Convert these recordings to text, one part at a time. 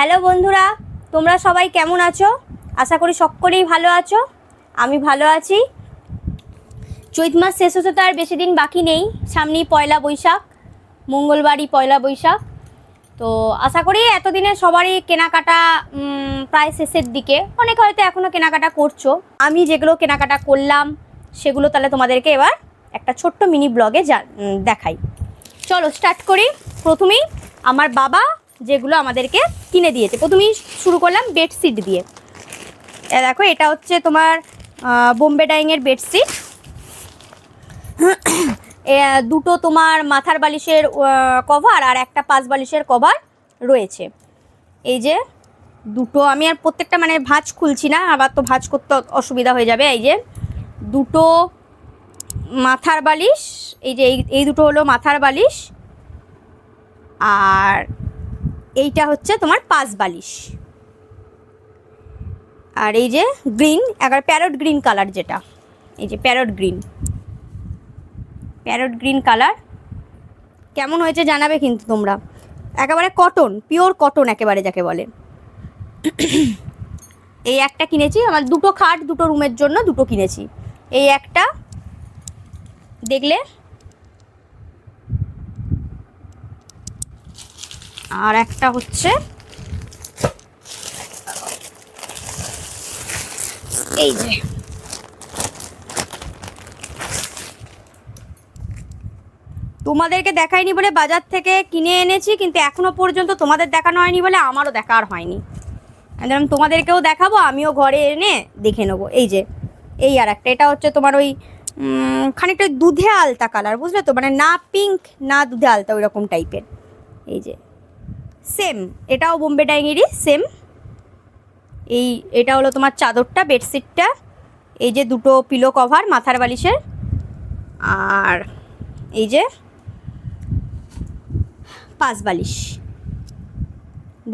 Hello বন্ধুরা, তোমরা সবাই কেমন আছো? আশা করি সকলেই ভালো আছো। আমি ভালো আছি। চৈত মাস শেষ হতে তো আর বেশি দিন বাকি নেই। সামনেই পয়লা বৈশাখ, মঙ্গলবারই পয়লা বৈশাখ। তো আশা করি এতদিনে সবারই কেনাকাটা প্রায় শেষের দিকে। অনেকে হয়তো এখনও কেনাকাটা করছ। আমি যেগুলো কেনাকাটা করলাম, সেগুলো তাহলে তোমাদেরকে এবার একটা ছোট্ট মিনি ব্লগে যা দেখাই। চলো স্টার্ট করি। প্রথমেই আমার বাবা যেগুলো আমাদেরকে কিনে দিয়েছে। প্রথমেই শুরু করলাম বেডশিট দিয়ে। দেখো, এটা হচ্ছে তোমার বোম্বে ডাইংয়ের বেডশিট দুটো তোমার মাথার বালিশের কভার আর একটা পাঁচ বালিশের কভার রয়েছে। এই যে, দুটো আমি আর প্রত্যেকটা মানে ভাঁজ খুলছি না, আবার তো ভাঁজ করতে অসুবিধা হয়ে যাবে। এই যে, দুটো মাথার বালিশ, এই যে এই- দুটো হলো মাথার বালিশ। আর এইটা হচ্ছে তোমার পাঁচ বালিশ। আর এই যে গ্রিন একবার প্যারট গ্রিন কালার যেটা, এই যে parrot green. Parrot green colour, কেমন হয়েছে জানাবে কিন্তু তোমরা। একেবারে কটন, পিওর কটন একেবারে যাকে বলে। এই একটা কিনেছি, আমার দুটো খাট, দুটো রুমের জন্য দুটো কিনেছি। এই একটা দেখলে আর একটা হচ্ছে এই যে। তোমাদেরকে দেখাইনি বলে বাজার থেকে কিনে এনেছি, কিন্তু এখনও পর্যন্ত তোমাদের দেখানো হয়নি বলে আমারও দেখা আর হয়নি। আমি তোমাদেরকেও দেখাবো, আমিও ঘরে এনে দেখে নেব। এই যে, এই আর একটা। এটা হচ্ছে তোমার ওই খানিকটা দুধে আলতা কালার বুঝলে তো? মানে না পিঙ্ক না দুধে আলতা ওই রকম টাইপের এই যে। সেম এটাও বোম্বে ডাইংয়েরই সেম এই, এটা হলো তোমার চাদরটা বেডশিটটা এই যে দুটো পিলো কভার মাথার বালিশের। আর এই যে পাঁচ বালিশ।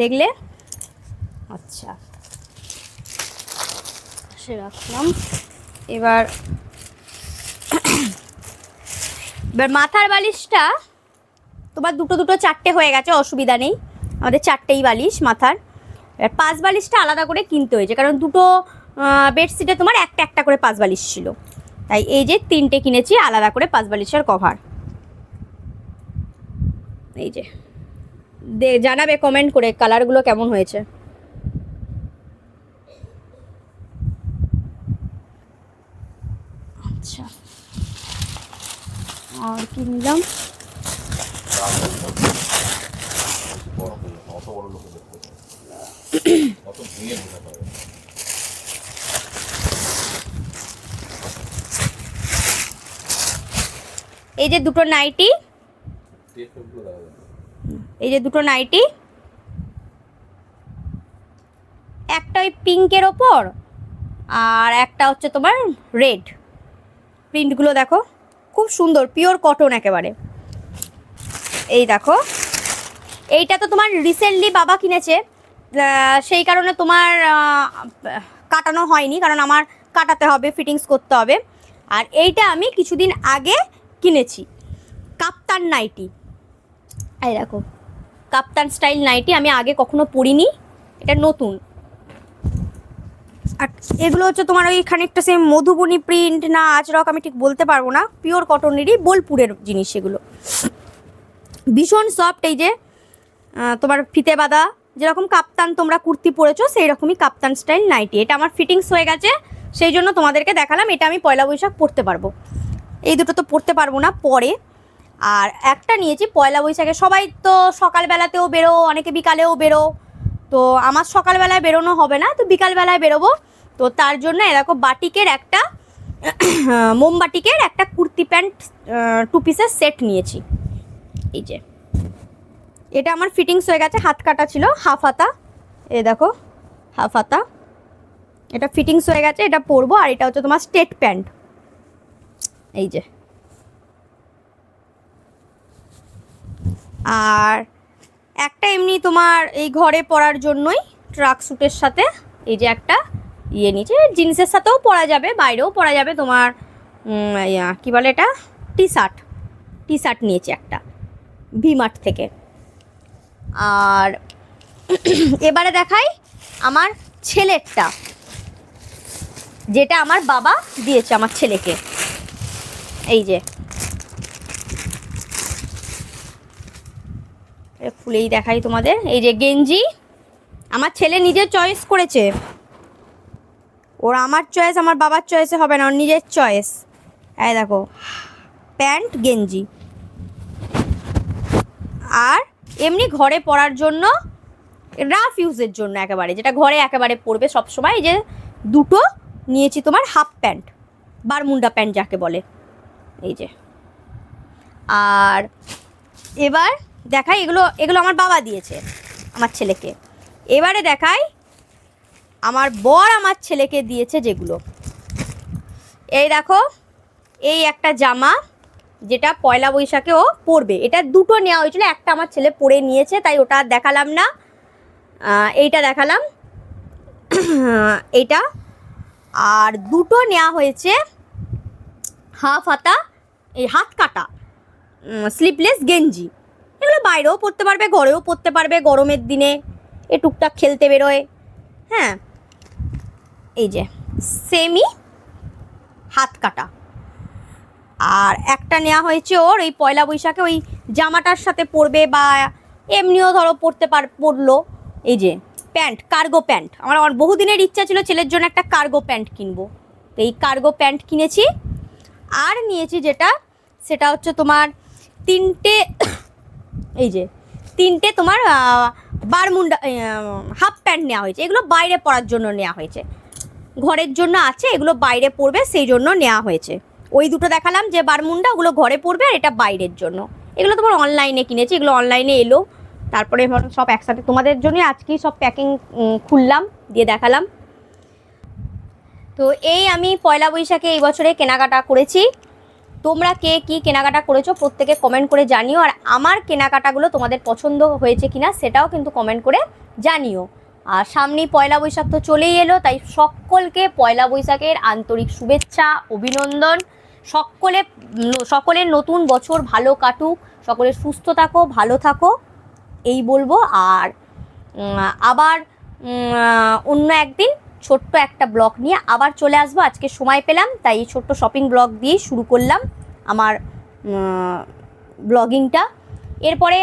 দেখলে? আচ্ছা। সে রাখলাম। এবার এবার মাথার বালিশটা তোমার দুটো দুটো চারটে হয়ে গেছে, অসুবিধা নেই। আমাদের চারটেই বালিশ মাথার। এবার পাঁচ বালিশটা আলাদা করে কিনতে হয়েছে, কারণ দুটো বেডশিটে তোমার একটা একটা করে পাঁচ বালিশ ছিল। তাই এই যে তিনটে কিনেছি, আলাদা করে পাঁচ বালিশের কভার। এই যে। দে, জানাবে কমেন্ট করে কালারগুলো কেমন হয়েছে। আচ্ছা। আর কি নিলাম? বড় লোকে দেখতে পারে অত ভেঙে বোঝা পারে এই যে দুটো নাইটি। এই যে দুটো নাইটি। একটা ওই পিঙ্কের ওপর আর একটা হচ্ছে তোমার রেড। প্রিন্টগুলো দেখো। খুব সুন্দর পিওর কটন একেবারে। এই দেখো। এইটা তো তোমার রিসেন্টলি বাবা কিনেছে। সেই কারণে তোমার কাটানো হয়নি, কারণ আমার কাটাতে হবে ফিটিংস করতে হবে। আর এইটা আমি কিছুদিন আগে কিনেছি, কাপ্তান নাইটি। এই দেখো, কাপ্তান স্টাইল নাইটি আমি আগে কখনো পরিনি, এটা নতুন। আর এগুলো হচ্ছে তোমার ওই খানিকটা সে মধুবনী প্রিন্ট না আজরক, আমি ঠিক বলতে পারব না। পিওর কটনেরই বোলপুরের জিনিস এগুলো। ভীষণ সফট এই যে তোমার ফিতে বাঁধা, যেরকম কাপ্তান তোমরা কুর্তি পরেছো সেই রকমই কাপ্তান স্টাইল নাইটি এটা আমার ফিটিংস হয়ে গেছে, সেই জন্য তোমাদেরকে দেখালাম, এটা আমি পয়লা বৈশাখ পরতে পারব। এই দুটো তো পরতে পারব না, পরে। আর একটা নিয়েছি পয়লা বৈশাখে, সবাই তো সকালবেলাতেও বেরো, অনেকে বিকালেও বেরো। তো আমার সকালবেলায় বেরোনো হবে না, তো বিকালবেলায় বেরোবো। তো তার জন্য এরকম বাটিকের একটা, মোমবাটিকের একটা কুর্তি প্যান্ট টু পিসের সেট নিয়েছি। এই যে। এটা আমার ফিটিংস হয়ে গেছে, হাত কাটা ছিল, হাফ হাতা। এ দেখো, হাফ হাতা। এটা ফিটিংস হয়ে গেছে, এটা পরবো, আর এটা হচ্ছে তোমার স্টেট প্যান্ট এই যে। আর একটা এমনি তোমার এই ঘরে পরার জন্যই ট্রাক স্যুটের সাথে, এই যে একটা ইয়ে নিচে, জিন্সের সাথেও পরা যাবে, বাইরেও পরা যাবে তোমার কি বলে এটা? টি শার্ট টি শার্ট নিয়েছি একটা ভিমার্ট থেকে। আর এবারে দেখাই আমার ছেলেরটা, যেটা আমার বাবা দিয়েছে আমার ছেলেকে। এই যে। খুলেই দেখাই তোমাদের। এই যে গেঞ্জি, আমার ছেলে নিজের চয়েস করেছে। ওর আমার চয়েস আমার বাবার চয়েসে হবে না, ওর নিজের চয়েস এই দেখো, প্যান্ট, গেঞ্জি। আর এমনি ঘরে পরার জন্য রাফ ইউজের জন্য একেবারে, যেটা ঘরে একেবারে পরবে সবসময় যে দুটো নিয়েছি তোমার হাফ প্যান্ট বারমুন্ডা প্যান্ট যাকে বলে, এই যে। আর এবার দেখাই, এগুলো এগুলো আমার বাবা দিয়েছে আমার ছেলেকে। এবারে দেখাই, আমার বর আমার ছেলেকে দিয়েছে যেগুলো। এই দেখো, এই একটা জামা যেটা পয়লা বৈশাখে ও পরবে এটা দুটো নেওয়া হয়েছিল, একটা আমার ছেলে পরে নিয়েছে, তাই ওটা দেখালাম না। এইটা দেখালাম। এইটা। আর দুটো নেওয়া হয়েছে, হাফ হাতা, এই হাত কাটা স্লিপলেস গেঞ্জি। এগুলো বাইরেও পরতে পারবে, ঘরেও পরতে পারবে, গরমের দিনে। এ টুকটাক খেলতে বেরোয়। হ্যাঁ। এই যে সেমি হাত কাটা। আর একটা নেওয়া হয়েছে ওর, এই পয়লা বৈশাখে ওই জামাটার সাথে পরবে বা এমনিও ধরো পরতে পার, পরলো। এই যে প্যান্ট, কার্গো প্যান্ট। আমার আমার বহুদিনের ইচ্ছা ছিল ছেলের জন্য একটা কার্গো প্যান্ট কিনবো। তো এই কার্গো প্যান্ট কিনেছি। আর নিয়েছি যেটা, সেটা হচ্ছে তোমার তিনটে, এই যে তিনটে তোমার বারমুন্ডা হাফ প্যান্ট নেওয়া হয়েছে। এগুলো বাইরে পরার জন্য নেওয়া হয়েছে। ঘরের জন্য আছে, এগুলো বাইরে পড়বে সেই জন্য নেওয়া হয়েছে। ওই দুটো দেখালাম যে বারমুন্ডা, ওগুলো ঘরে পড়বে আর এটা বাইরের জন্য। এগুলো তোমার অনলাইনে কিনেছি, এগুলো অনলাইনে এলো। তারপরে সব একসাথে তোমাদের জন্য আজকেই সব প্যাকিং খুললাম, দিয়ে দেখালাম। তো এই আমি পয়লা বৈশাখে এই বছরে কেনাকাটা করেছি। তোমরা কে কি কেনাকাটা করেছ প্রত্যেকে কমেন্ট করে জানিও। আর আমার কেনাকাটাগুলো তোমাদের পছন্দ হয়েছে কিনা সেটাও কিন্তু কমেন্ট করে জানিও। আর সামনেই পয়লা বৈশাখ তো চলেই এলো, তাই সকলকে পয়লা বৈশাখের আন্তরিক শুভেচ্ছা, অভিনন্দন। সকলে সকলের নতুন বছর ভালো কাটুক সকলের সুস্থ থাকো, ভালো থাকো, এই বলব। আর আবার অন্য একদিন ছোট্ট একটা ব্লগ নিয়ে আবার চলে আসব। আজকে সময় পেলাম, তাই এই ছোট্ট শপিং ব্লগ দিয়ে শুরু করলাম আমার ব্লগিংটা এরপরে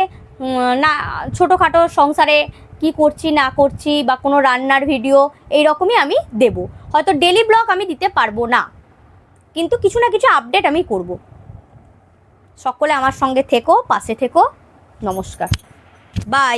না, ছোটোখাটো সংসারে কি করছি, না করছি বা কোনো রান্নার ভিডিও এই রকমই আমি দেব। হয়তো ডেলি ব্লগ আমি দিতে পারব না। কিন্তু কিছু না কিছু আপডেট আমি করব। সকলে আমার সঙ্গে থেকো, পাশে থেকো, নমস্কার। বাই